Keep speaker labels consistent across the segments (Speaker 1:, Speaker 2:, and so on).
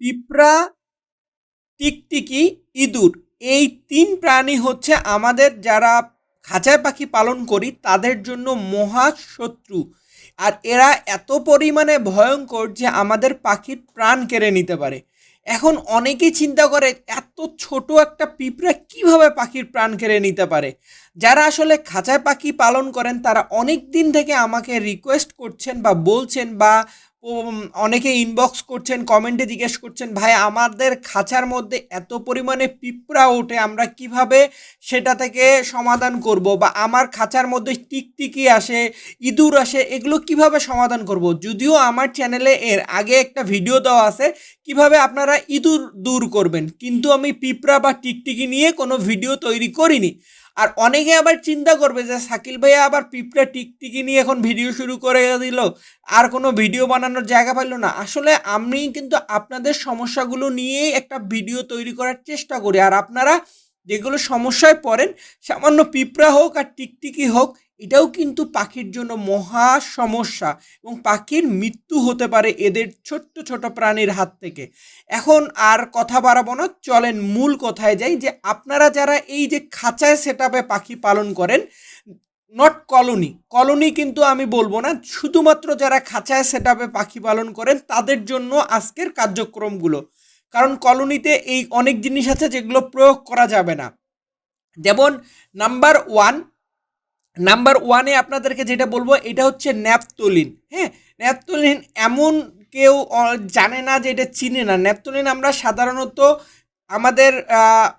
Speaker 1: পিঁপড়া, টিকটিকি, ইঁদুর, এই তিন প্রাণী হচ্ছে আমাদের যারা খাঁচায় পাখি পালন করি, তাদের জন্য মহা শত্রু। আর এরা এত পরিমাণে ভয়ঙ্কর যে আমাদের পাখির প্রাণ কেড়ে নিতে পারে। এখন অনেকেই চিন্তা করে, এত ছোট একটা পিঁপড়া কীভাবে পাখির প্রাণ কেড়ে নিতে পারে? যারা আসলে খাঁচায় পাখি পালন করেন, তারা অনেক দিন থেকে আমাকে রিকোয়েস্ট করছেন বা বলছেন বা অনেকে ইনবক্স করছেন কমেন্টে জিজ্ঞেস করছেন, ভাই, আমাদের খাঁচার মধ্যে এত পরিমাণে পিঁপড়া ওঠে, আমরা কীভাবে সেটা থেকে সমাধান করব? বা আমার খাঁচার মধ্যে টিকটিকি আসে, ইঁদুর আসে, এগুলো কীভাবে সমাধান করব? যদিও আমার চ্যানেলে এর আগে একটা ভিডিও দেওয়া আছে, কীভাবে আপনারা ইঁদুর দূর করবেন। কিন্তু আমি পিঁপড়া বা টিকটিকি নিয়ে কোনো ভিডিও তৈরি করিনি। আর অনেকে আবার চিন্তা করবে যে শাকিল ভাইয়া আবার পিঁপড়া টিকটিকি নিয়ে এখন ভিডিও শুরু করে দিল, আর কোনো ভিডিও বানানোর জায়গা পাইল না। আসলে আমি কিন্তু আপনাদের সমস্যাগুলো নিয়েই একটা ভিডিও তৈরি করার চেষ্টা করি। আর আপনারা যেগুলো সমস্যায় পড়েন, সামান্য পিঁপড়া হোক আর টিকটিকি হোক এটাও কিন্তু পাখির জন্য মহা সমস্যা এবং পাখির মৃত্যু হতে পারে এদের ছোট্ট ছোট প্রাণীর হাত থেকে। এখন আর কথা বাড়াবো না, চলেন মূল কথায় যাই যে আপনারা যারা এই যে খাঁচায় সেট পাখি পালন করেন নট কলোনি কলোনি কিন্তু আমি বলব না, শুধুমাত্র যারা খাঁচায় সেট পাখি পালন করেন, তাদের জন্য আজকের কার্যক্রমগুলো। কারণ কলোনিতে এই অনেক জিনিস আছে যেগুলো প্রয়োগ করা যাবে না। যেমন নাম্বার ওয়ান নাম্বার ওয়ানে আপনাদেরকে যেটা বলব, এটা হচ্ছে ন্যাপথলিন। হ্যাঁ ন্যাপথলিন এমন কেউ জানে না যে এটা চিনে না। ন্যাপথলিন আমরা সাধারণত আমাদের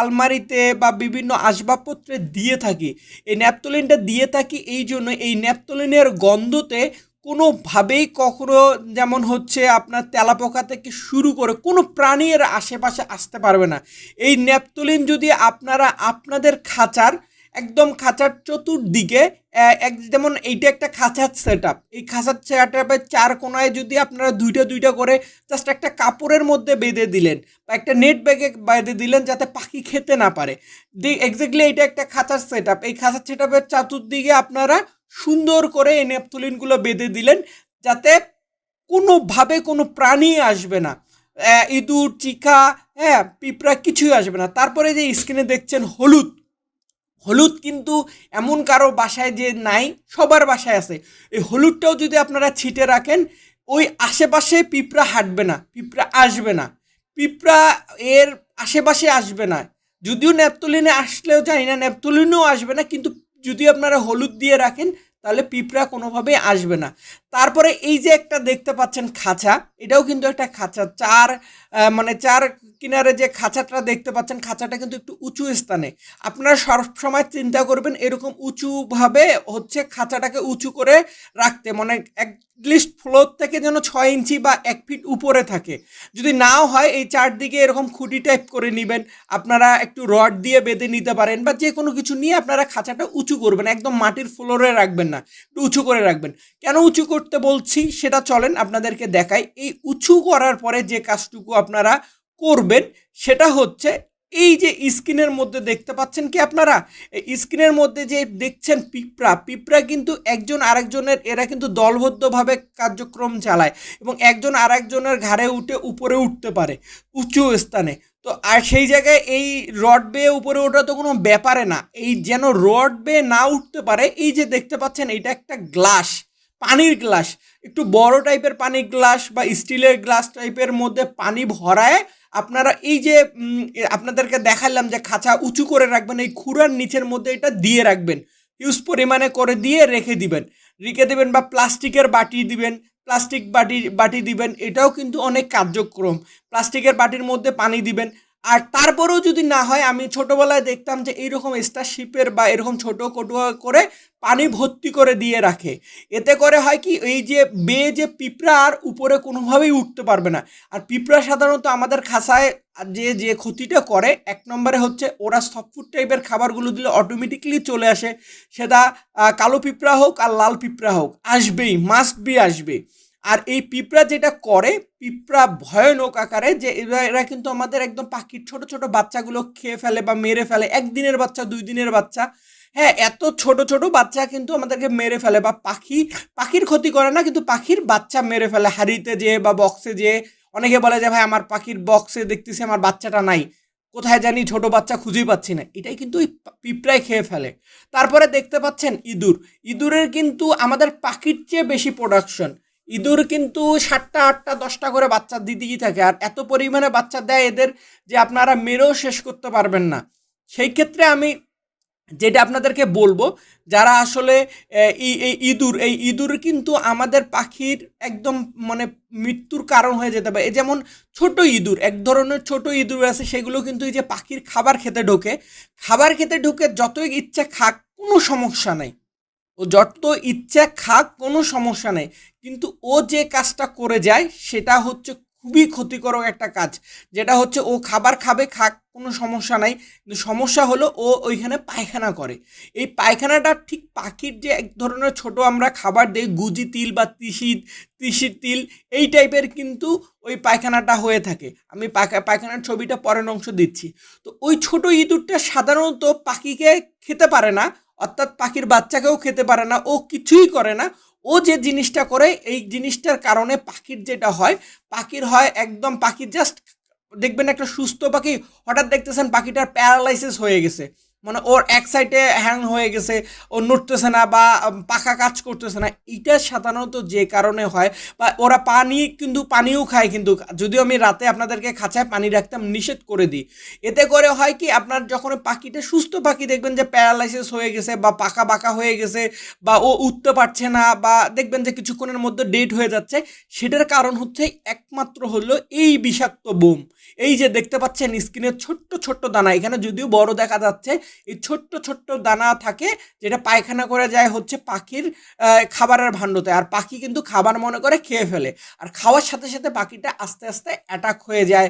Speaker 1: আলমারিতে বা বিভিন্ন আসবাবপত্রে দিয়ে থাকি। এই ন্যাপথলিনটা দিয়ে থাকি এই জন্য এই ন্যাপথলিনের গন্ধতে কোনোভাবেই কখনো যেমন হচ্ছে আপনার তেলাপোকা থেকে শুরু করে কোনো প্রাণী এর আশেপাশে আসতে পারবে না। এই ন্যাপথলিন যদি আপনারা, আপনাদের খাঁচার একদম খাঁচার চতুর্দিকে এক, যেমন এইটা একটা খাঁচার সেট এই খাঁচার সেট আপের চার কোনায় যদি আপনারা দুইটা দুইটা করে জাস্ট একটা কাপড়ের মধ্যে বেঁধে দিলেন বা একটা নেট ব্যাগে বেঁধে দিলেন যাতে পাখি খেতে না পারে। এক্স্যাক্টলি এটা একটা খাঁচার সেট এই খাঁচার সেট আপের চতুর্দিকে আপনারা সুন্দর করে এই নেপথলিনগুলো বেঁধে দিলেন যাতে কোনোভাবে কোনো প্রাণী আসবে না। ইঁদুর, চিকা হ্যাঁ পিঁপড়া কিছুই আসবে না। তারপরে যে স্ক্রিনে দেখছেন হলুদ। হলুদ কিন্তু এমন কারও বাসায় যে নাই, সবার বাসায় আছে। এই হলুদটাও যদি আপনারা ছিটে রাখেন, ওই আশেপাশে পিঁপড়া হাঁটবে না, পিঁপড়া আসবে না। পিঁপড়া এর আশেপাশে আসবে না। যদিও ন্যাপথলিনে আসলেও জানি না ন্যাপথলিনেও আসবে না, কিন্তু যদি আপনারা হলুদ দিয়ে রাখেন তাহলে পিঁপড়া কোনোভাবেই আসবে না। তারপরে এই যে একটা দেখতে পাচ্ছেন খাঁচা, এটাও কিন্তু একটা খাঁচা। চার মানে চার কিনারে যে খাঁচাটা দেখতে পাচ্ছেন, খাঁচাটা কিন্তু একটু উঁচু স্থানে। আপনারা সবসময় চিন্তা করবেন, এরকম উঁচুভাবে হচ্ছে খাঁচাটাকে উঁচু করে রাখতে মানে লিস্ট ফ্লোর থেকে যেন ছয় ইঞ্চি বা এক ফিট উপরে থাকে। যদি নাও হয়, এই চারদিকে এরকম খুঁটি টাইপ করে নেবেন। আপনারা একটু রড দিয়ে বেঁধে নিতে পারেন বা যে কোনো কিছু নিয়ে আপনারা খাঁচাটা উঁচু করবেন, একদম মাটির ফ্লোরে রাখবেন না উঁচু করে রাখবেন। কেন উঁচু করতে বলছি? সেটা চলেন, আপনাদেরকে দেখাই। এই উঁচু করার পরে যে কাজটুকু আপনারা করবেন, সেটা হচ্ছে এই যে স্ক্রিনের মধ্যে দেখতে পাচ্ছেন কি আপনারা? স্ক্রিনের মধ্যে যে দেখছেন পিঁপড়া পিঁপড়া কিন্তু একজন আরেকজনের, এরা কিন্তু দলবদ্ধভাবে কার্যক্রম চালায় এবং একজন আরেকজনের ঘাড়ে উঠে উপরে উঠতে পারে, উঁচু স্থানে। তো আর সেই জায়গায় এই রড বেয়ে উপরে ওঠা তো কোনো ব্যাপারে না। এই যেন রড বেয়ে না উঠতে পারে, এই যে দেখতে পাচ্ছেন এটা একটা গ্লাস, পানির গ্লাস। একটু বড় টাইপের পানির গ্লাস বা স্টিলের গ্লাস টাইপের মধ্যে পানি ভরায় আপনারা এই যে আপনাদেরকে দেখালাম যে খাঁচা উঁচু করে রাখবেন, এই খুঁড়ার নিচের মধ্যে এটা দিয়ে রাখবেন। হিউজ পরিমাণে করে দিয়ে রেখে দিবেন। রেখে দিবেন বা প্লাস্টিকের বাটি দিবেন প্লাস্টিক বাটি বাটি দিবেন এটাও কিন্তু অনেক কার্যক্রম। প্লাস্টিকের বাটির মধ্যে পানি দিবেন আর তারপরেও যদি না হয়, আমি ছোটোবেলায় দেখতাম যে এইরকম স্টারশিপের বা এরকম ছোটো কটুয়া করে পানি ভর্তি করে দিয়ে রাখে। এতে করে হয় কি, এই যে বেয়ে যে পিঁপড়া আর উপরে কোনোভাবেই উঠতে পারবে না। আর পিঁপড়া সাধারণত আমাদের খাসায় যে যে ক্ষতিটা করে, এক নম্বরে হচ্ছে ওরা সফট টাইপের খাবারগুলো দিলে অটোমেটিকলি চলে আসে। সেটা কালো পিঁপড়া হোক আর লাল পিঁপড়া হোক, আসবেই মাস্ট বি আসবে। আর এই পিঁপড়া যেটা করে, পিঁপড়া ভয়ানক আকারে যে এরা কিন্তু আমাদের একদম পাখির ছোট ছোট বাচ্চাগুলো খেয়ে ফেলে বা মেরে ফেলে, একদিনের বাচ্চা দুই দিনের বাচ্চা। হ্যাঁ এত ছোট ছোট বাচ্চা কিন্তু আমাদেরকে মেরে ফেলে বা পাখি, পাখির ক্ষতি করে না, কিন্তু পাখির বাচ্চা মেরে ফেলে। হাড়িতে যেয়ে বা বক্সে যেয়ে অনেকে বলে যে, ভাই, আমার পাখির বক্সে দেখতেছি আমার বাচ্চাটা নাই। কোথায় জানি ছোট বাচ্চা খুঁজেই পাচ্ছি না। এটাই কিন্তু ওই পিঁপড়ায় খেয়ে ফেলে। তারপরে দেখতে পাচ্ছেন ইঁদুর। ইঁদুরের কিন্তু আমাদের পাখির চেয়ে বেশি প্রোডাকশন ইঁদুর কিন্তু সাতটা, আটটা, দশটা করে বাচ্চা দিতেই থাকে। আর এত পরিমাণে বাচ্চা দেয় এদের যে আপনারা মেরেও শেষ করতে পারবেন না। সেই ক্ষেত্রে আমি যেটা আপনাদেরকে বলব, যারা আসলে এই ইঁদুর এই ইঁদুর কিন্তু আমাদের পাখির একদম মানে মৃত্যুর কারণ হয়ে যেতে পারে। যেমন ছোট ইঁদুর, এক ধরনের ছোট ইঁদুর আছে, সেগুলো কিন্তু এই যে পাখির খাবার খেতে ঢোকে। খাবার খেতে ঢুকে, যতই ইচ্ছা খাক, কোনো সমস্যা নাই। ও যত ইচ্ছা খাক, কোনো সমস্যা নেই। কিন্তু ও যে কাজটা করে যায়, সেটা হচ্ছে খুবই ক্ষতিকর একটা কাজ। যেটা হচ্ছে ও খাবার খাবে, খাক, কোনো সমস্যা নাই। কিন্তু সমস্যা হলো ও ওইখানে পায়খানা করে। এই পায়খানাটা ঠিক পাখির যে এক ধরনের ছোট আমরা খাবার দিই, গুজি তিল বা তিসি, তিসির তিল, এই টাইপের কিন্তু ওই পায়খানাটা হয়ে থাকে। আমি পায়খা- পায়খানার ছবিটা পরের অংশ দিচ্ছি। তো ওই ছোট ইঁদুরটা সাধারণত পাখিকে খেতে পারে না। অর্থাৎ পাখির বাচ্চাকেও খেতে পারে না, ও কিছুই করে না। ও যে জিনিসটা করে, এই জিনিসটার কারণে পাখির যেটা হয়, পাখির হয় একদম পাখি জাস্ট দেখবেন একটা সুস্থ পাখি, হঠাৎ দেখতেছেন পাখিটার প্যারালাইসিস হয়ে গেছে। মানে ওর এক সাইডে হ্যাং হয়ে গেছে, ও নড়তেছে না বা পাখা কাজ করতেছে না, এটা সাধারণত যে কারণে হয়, বা ওরা পানি কিন্তু পানিও খায় কিন্তু, যদিও আমি রাতে আপনাদেরকে খাঁচায় পানি রাখতাম নিষেধ করে দিই। এতে করে হয় কি, আপনার যখন পাখিটা সুস্থ পাখি দেখবেন যে প্যারালাইসিস হয়ে গেছে বা পাকা বাঁকা হয়ে গেছে বা ও উঠতে পারছে না বা দেখবেন যে কিছুক্ষণের মধ্যে ডেট হয়ে যাচ্ছে, সেটার কারণ হচ্ছে একমাত্র হলো এই বিষাক্ত বোম। এই যে দেখতে পাচ্ছেন স্ক্রিনে ছোট্ট ছোট্ট দানা, এখানে যদিও বড় দেখা যাচ্ছে এই ছোট্ট ছোট্ট দানা থাকে যেটা পায়খানা করে যায় হচ্ছে পাখির খাবারের ভাণ্ডতে। আর পাখি কিন্তু খাবার মনে করে খেয়ে ফেলে। আর খাওয়ার সাথে সাথে পাখিটা আস্তে আস্তে অ্যাটাক হয়ে যায়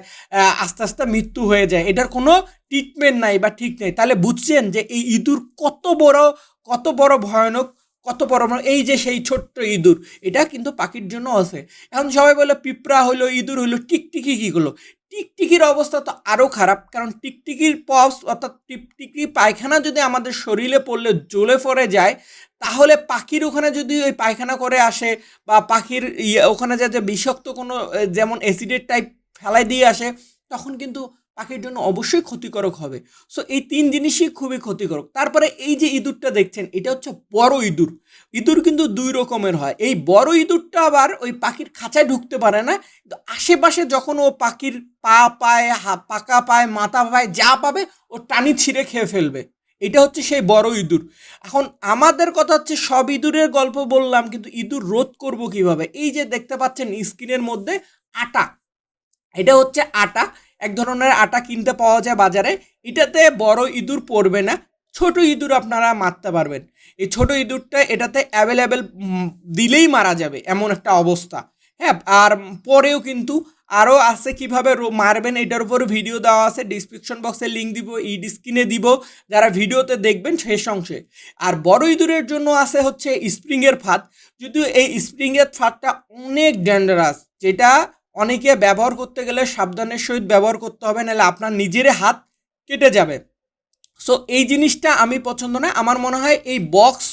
Speaker 1: আস্তে আস্তে মৃত্যু হয়ে যায়। এটার কোনো ট্রিটমেন্ট নাই বা ঠিক নেই। তাহলে বুঝছেন যে এই ইঁদুর কত বড় কত বড় ভয়ানক, কত বড় এই যে সেই ছোট্ট ইঁদুর, এটা কিন্তু পাখির জন্য আছে। এখন সবাই বলে পিঁপড়া হলো ইঁদুর হলো টিকটিকি কী হলো টিকটিকির অবস্থা তো আরও খারাপ, কারণ টিকটিকির পপস অর্থাৎ টিকটিকি পায়খানা যদি আমাদের শরীরে পড়লে জ্বলে পড়ে যায়, তাহলে পাখির ওখানে যদি ওই পায়খানা করে আসে বা পাখির ইয়ে ওখানে যাতে বিষাক্ত কোনো যেমন অ্যাসিডের টাইপ ফেলাই দিয়ে আসে, তখন কিন্তু পাখির জন্য অবশ্যই ক্ষতিকারক হবে। সো এই তিন জিনিসই খুবই ক্ষতিকারক। তারপরে এই যে ইঁদুরটা দেখছেন, এটা হচ্ছে বড় ইঁদুর। ইঁদুর কিন্তু দুই রকমের হয়। এই বড় ইঁদুরটা আবার ওই পাখির খাঁচায় ঢুকতে পারে না। কিন্তু আশেপাশে যখন ও পাখির পা পায় পাকা পায়, মাথা পায়, যা পাবে, ও টানি ছিঁড়ে খেয়ে ফেলবে। এটা হচ্ছে সেই বড় ইঁদুর। এখন আমাদের কথা হচ্ছে, সব ইঁদুরের গল্প বললাম, কিন্তু ইঁদুর রোধ করব কীভাবে? এই যে দেখতে পাচ্ছেন, স্ক্রিনের মধ্যে আটা। এটা হচ্ছে আটা। এক ধরনের আটা কিনতে পাওয়া যায় বাজারে। এটাতে বড় ইঁদুর পড়বে না, ছোট ইঁদুর আপনারা মারতে পারবেন। এই ছোট ইঁদুরটা এটাতে অ্যাভেলেবেল দিলেই মারা যাবে, এমন একটা অবস্থা। হ্যাঁ আর পরেও কিন্তু আরও আছে কীভাবে মারবেন, এটার উপর ভিডিও দেওয়া আছে ডিসক্রিপশন বক্সে লিঙ্ক দিব, এই স্ক্রিনে দিব, যারা ভিডিওতে দেখবেন শেষ অংশে আর বড় ইঁদুরের জন্য আছে হচ্ছে স্প্রিংয়ের ফাঁদ। যদিও এই স্প্রিংয়ের ফাঁদটা অনেক ডেঞ্জারাস যেটা অনেকে ব্যবহার করতে গেলে সাবধানের সহিত ব্যবহার করতে হবে, নাহলে আপনার নিজের হাত কেটে যাবে। সো এই জিনিসটা আমি পছন্দ না আমার মনে হয় এই বক্স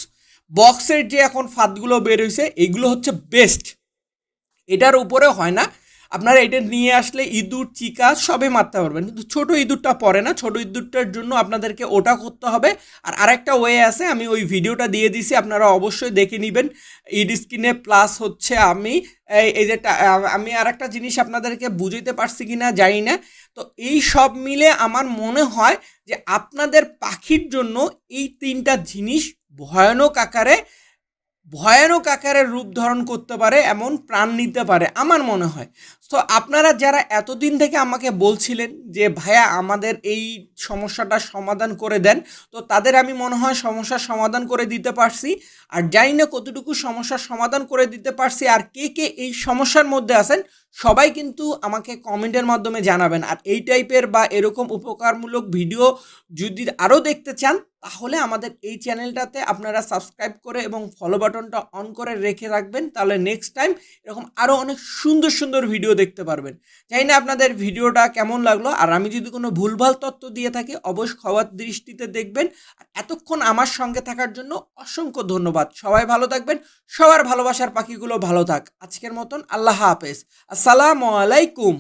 Speaker 1: বক্সের যে এখন ফাঁদগুলো বের হয়েছে এগুলো হচ্ছে বেস্ট এটার উপরে হয় না। আপনারা এটা নিয়ে আসলে ইঁদুর, চিকা সবে মারতে পারবেন। কিন্তু ছোটো ইঁদুরটা পড়ে না, ছোটো ইঁদুরটার জন্য আপনাদেরকে ওটা করতে হবে। আর আরেকটা ওয়ে আছে, আমি ওই ভিডিওটা দিয়ে দিছি, আপনারা অবশ্যই দেখে নেবেন। ইড স্ক্রিনে প্লাস হচ্ছে আমি, এই- এই যে আমি আর একটা জিনিস আপনাদেরকে বুঝাইতে পারছি কি না জানি না। তো এই সব মিলে আমার মনে হয় যে আপনাদের পাখির জন্য এই তিনটা জিনিস ভয়ানক আকারে ভয়ানক আকারের রূপ ধারণ করতে পারে, এমন প্রাণ নিতে পারে, আমার মনে হয়। তো আপনারা যারা এতদিন থেকে আমাকে বলছিলেন যে, ভাইয়া, আমাদের এই সমস্যাটা সমাধান করে দেন, তো তাদের আমি মনে হয় সমস্যার সমাধান করে দিতে পারছি। আর জানি না কতটুকু সমস্যার সমাধান করে দিতে পারছি, আর কে কে এই সমস্যার মধ্যে আছেন সবাই কিন্তু আমাকে কমেন্টের মাধ্যমে জানাবেন। আর এই টাইপের বা এরকম উপকারমূলক ভিডিও যদি আরও দেখতে চান, তাহলে আমাদের এই চ্যানেলটাতে আপনারা সাবস্ক্রাইব করে এবং ফলো বাটনটা অন করে রেখে রাখবেন। তাহলে নেক্সট টাইম এরকম আরও অনেক সুন্দর সুন্দর ভিডিও দেখতে পারবেন। জানি না আপনাদের ভিডিওটা কেমন লাগল। আর আমি যদি কোনো ভুলভাল তথ্য দিয়ে থাকি অবশ্য ক্ষমার দৃষ্টিতে দেখবেন। আর এতক্ষণ আমার সঙ্গে থাকার জন্য অসংখ্য ধন্যবাদ। সবাই ভালো থাকবেন। সবার ভালোবাসার পাখিগুলো ভালো থাক। আজকের মতন আল্লাহ হাফেজ। আসসালামু আলাইকুম।